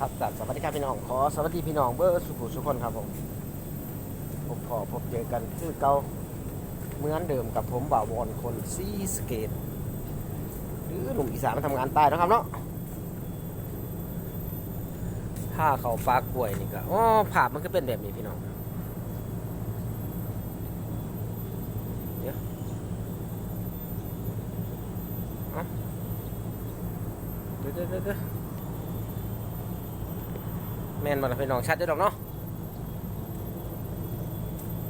ครับกับสวัสดีครับพี่น้องขอสวัสดีพี่น้องเบอร์สุขุสุขคนครับผมผมพอพบเจอกันคือเก่าเหมือนเดิมกับผมบ่าววอนคนซีสเกตหรือหนุ่มอีสานมาทำงานใต้นะครับเนาะถ้าเขาปลากล้วยนี่ก็อ๋อภาพมันก็เป็นแบบนี้พี่น้องเดี๋ยวเอาเดี๋ยวเดี๋ยวเดี๋ยวเดี๋ยว แม่นมาแล้วพี่น้องชัดอยู่ดอกเนาะ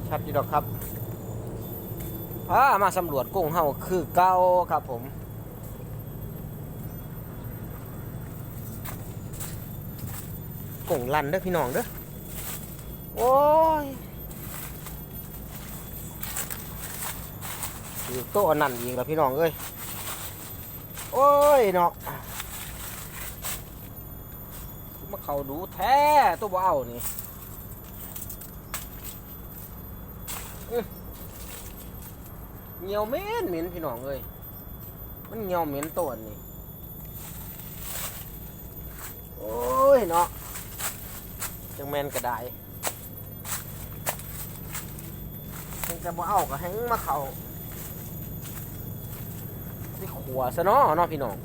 ชัดอยู่ดอกครับพามาสำรวจกุ้งเฮาคือเก้าครับผมกุ้งลันเด้อพี่น้องเด้อโอ้ยอยู่โต๊ะอันนั่นอีกแล้วพี่น้องเอ้ยโอ้ยเนาะ มา เขาดูแท้ตัวบ่เอานี่เหี่ยวเม็นเหม็นพี่น้องเอ้ยมันเหี่ยวเหม็นตัวนี่โอ้ยเนาะจังแมนกระไดยังจะบ่เอาก็ให้มาเขาที่ขัวซะเนาะเนาะพี่น้อง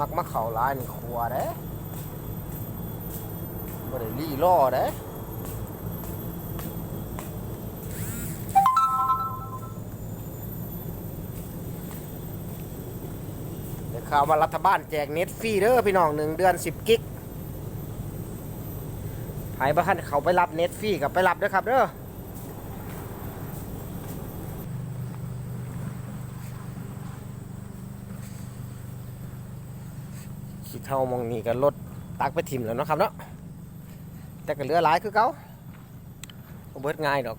มักมาเข่าร้ายนี่ครัวเด้บ่ได้ลี่ล่อเด้เดี๋ยวข่าวว่ารัฐบาลแจกเน็ตฟรีเด้อพี่น้องหนึ่งเดือนสิบกิกใครบ้านเขาไปรับเน็ตฟรีกับไปรับเด้อครับเด้อ เท่ามองนี่ก็รถตักไปถิ่มแล้วเนาะครับเนาะแต่ก็เหลือหลายคือเก่าเบิดง่ายดอก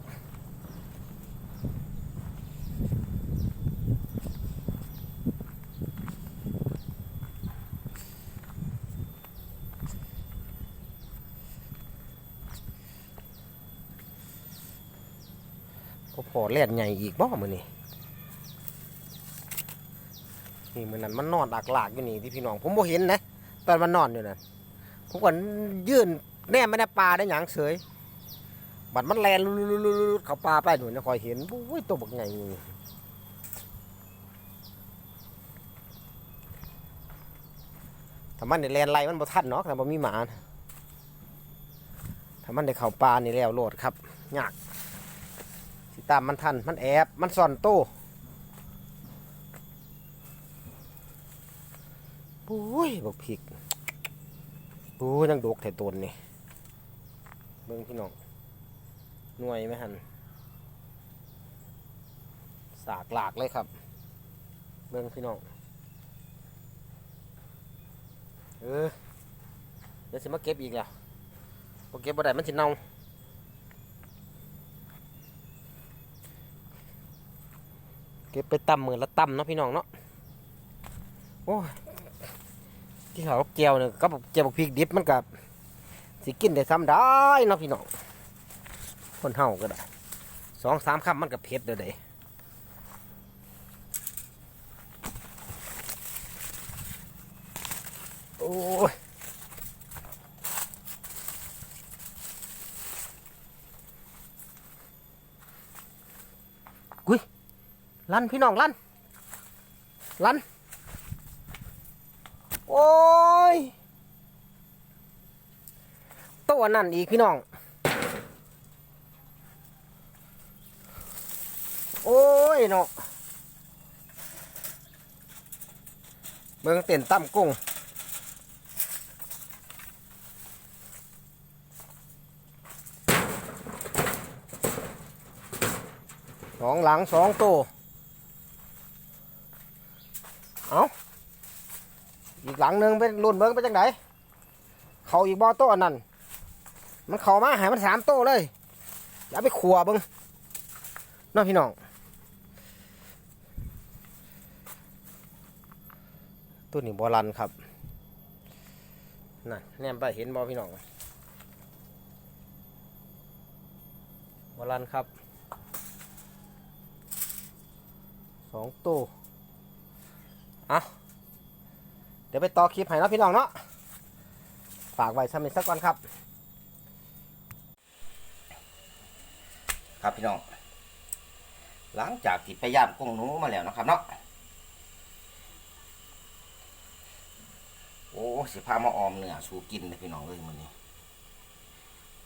พอพอแล่นใหญ่อีกบ่มือนี่นี่มือนั้นมันนอนหลากหลากอยู่นี่ที่พี่น้องผมบ่เห็นนะ ตอนมันนอนอยู่นะผมก็ยื่นแน่ไม่ได้ปลาได้หยังเสยบัดมันแลนเขาปลาไปหนูนะคอยเห็นโอ้ยตัวบักใหญ่นี่ถ้ามันได้แลนไล่มันบ่ทันเนาะถ้าบ่มีหมาถ้ามันได้เข้าปลานี่แล้วโหลดครับยากสิตามมันทันมันแอบมันซ่อนโต้ โอ้ยบักพริกโอ้ยนังดกไถ่ตนนี่เบิ่งพี่น้องหน่วยไหมฮันสากหลากเลยครับ เบิ่งพี่น้องเออเดี๋ยวสิมาเก็บอีกแล้วพอเก็บบ่ได้มันสิเน่าเก็บไปตำหมือละตำเนาะพี่น้องเนาะโอ้ย ที่เขาเจียวเนี่ยก็เจียวบักพริกดิบมันกับสิกินได้ซ้ำได้เนาะพี่น้องคนเฮาก็ได้สองสามคำมันก็เผ็ดเด้อเด้โอ้ยกุยลั่นพี่น้องลั่นลั่น โอ้ยตัวนั่นอีกพี่น้อง โอ้ยเนาะเบิ่งเต้นตั้มกุ้งสองหลังสองตัว เอา อีกหลังหนึ่งเป็นรุ่นเบิ้งเป็นจังไดเขาอีกบ่อโต้อันนั้นมันเข้ามาหายมันสามโต้เลยอย่าไปขัวเบิ้งน้องพี่น้องตัวนี้บอลันครับนั่นแนมไปเห็นบอพี่น้องบอลันครับสองตัวเอา เดี๋ยวไปต่อคลิปให้เนาะพี่น้องเนาะฝากไว้สมิสักก่อนครับ ครับพี่น้อง หลังจากที่ไปยามกุ้งหนูมาแล้วนะครับเนาะโอ้สิพามาออมเนื้อสูกินเลยพี่น้องเลยมื้อนี้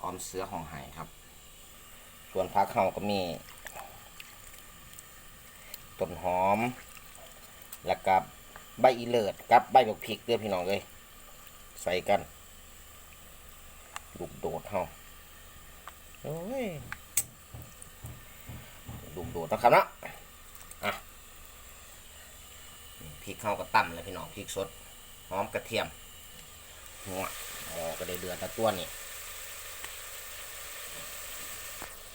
ออมเสือของไห้ครับ ส่วนผักเขาก็มีต้นหอม แล้วกับ ใบอีเลิดกับใบบักพริกเด้อพี่น้องเลยใส่กันลูกโดดเฮาโอ้ยลูกโดดนะครับเนาะอะพริกเข้าก็ตั้มเลยพี่น้องพริกสดหอมกระเทียมหัวหมอก็ได้เดือดแตะตัวนี่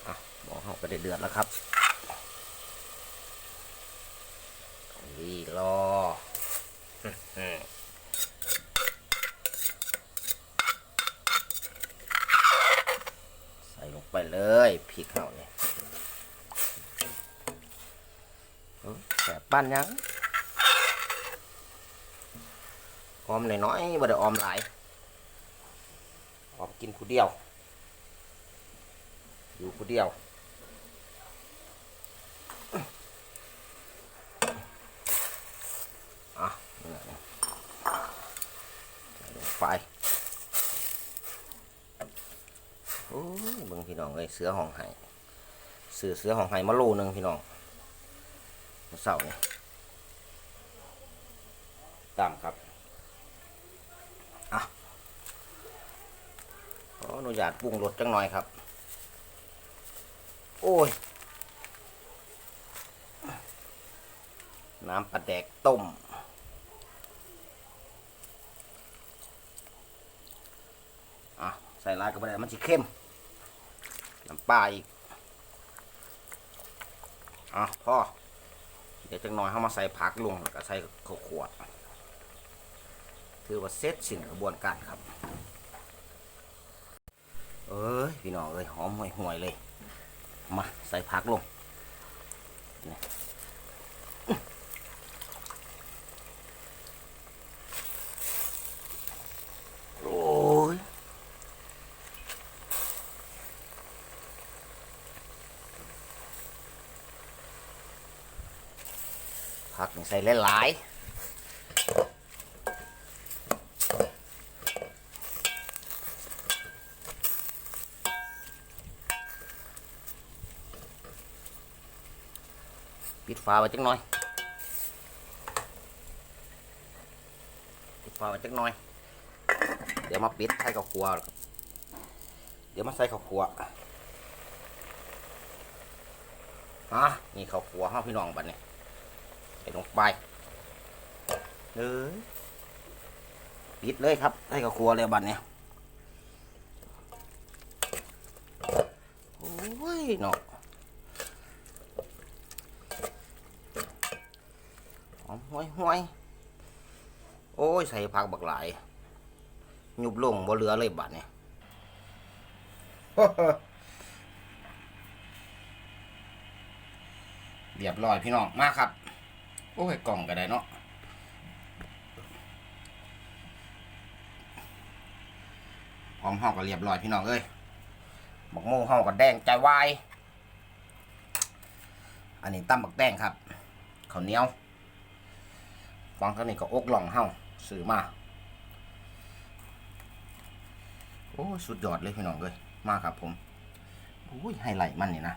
อะหมอเขาก็ได้เดือดแล้วครับนี่รอ ใส่ลงไปเลยพริกเขาเนี่ยแสบปั้นยังออมน่อยๆบ่ได้ออมหลายออมกินผู้เดียว อยู่ผู้เดียว อะนี่แหละใส่ลง ไปโอ้ยเบิ่งพี่น้องเลยเสือห้องไห้เสือเสือห้องไห้มาโลนึงพี่น้องเสาร์นี่ตามครับอะขออนุญาตปรุงรสจังหน่อยครับ โอ้ย น้ำปลาแดกต้ม อะ ใส่ลายกับปลาแดกมันจะเข้มน้ำปลาอีกอะพ่อเดี๋ยวจังน้อยเข้ามาใส่ผักลงแล้วก็ใส่ข้าวขวดถือว่าเสร็จสิ้นกระบวนการครับ เอ้ยพี่น้องเอ้ยหอมห่วยห่วยๆเลย มาใส่ผักลงนี่โอ้ย ผักนี่ใส่หลายๆปิดฝาไว้จักหน่อยปิดฝาไว้จักหน่อย เดี๋ยวมาปิดใส่ข้าวคั่วเดี๋ยวมาใส่ข้าวคั่วอะนี่ข้าวคั่วห้าพี่น้องบัดนี้ใส่ ลงไปเลยปิดเลยครับ ให้กับครัวเลยบัดเนี่ยโอ้ยเนาะหอมห้วยห้วยโอ้ย ใส่ผักบักหลาย ยุบลงบ่เหลือเลยบัดเนี่ยเรียบร้อยพี่น้อง มากครับ โอ้ยกล่องก็ได้เนาะพร้อมห่อก็เรียบร้อยพี่น้องเอ้ยบักโม่ห่อก็แดงใจวาย อันนี้ตั้มบักแดงครับข้าวเหนียวฟังข้างนี้ก็อกหล่องเฮาซื้อมา โอ้ยสุดยอดเลยพี่น้องเอ้ยมากครับผมโอ้ยไฮไลท์มันนี่นะ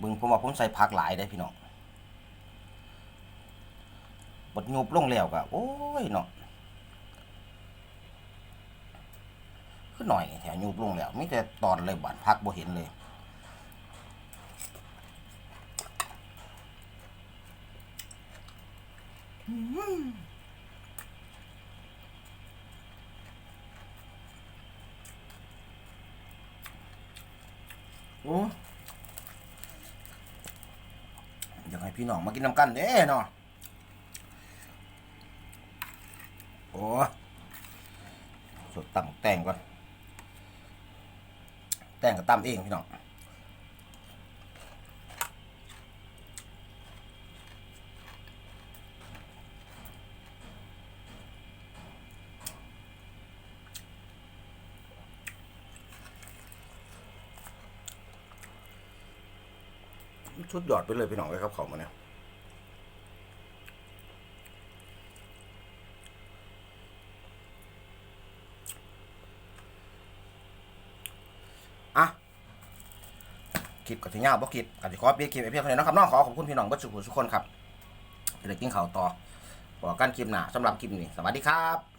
บึงผมว่าผมใส่ผักหลายได้พี่น้อง บ ดยุบลงแล้วก็โอ้ยเนาะคือหน่อยแถวยุบลงแล้วมีแต่ตอนเลยบานพักบ่เห็นเลยโอ้อยากให้พี่น้องมากินน้ำกันเด้เนาะ อ้สดตั้งแต่งก่อน แต่งกับตั้มเองพี่น้องชุดหยอดไปเลยพี่น้องเลยครับเขามาเนี่ย คลิปกับที่เงาบ่คลิปกับที่ขอเปียคลิปไอเพียงเท่านี้นะครับน้องขอขอบคุณพี่น้องก็สุขุทุกคนครับจะได้กินข่าวต่อบอกกันคลิปหน้าสำหรับคลิปนี้สวัสดีครับ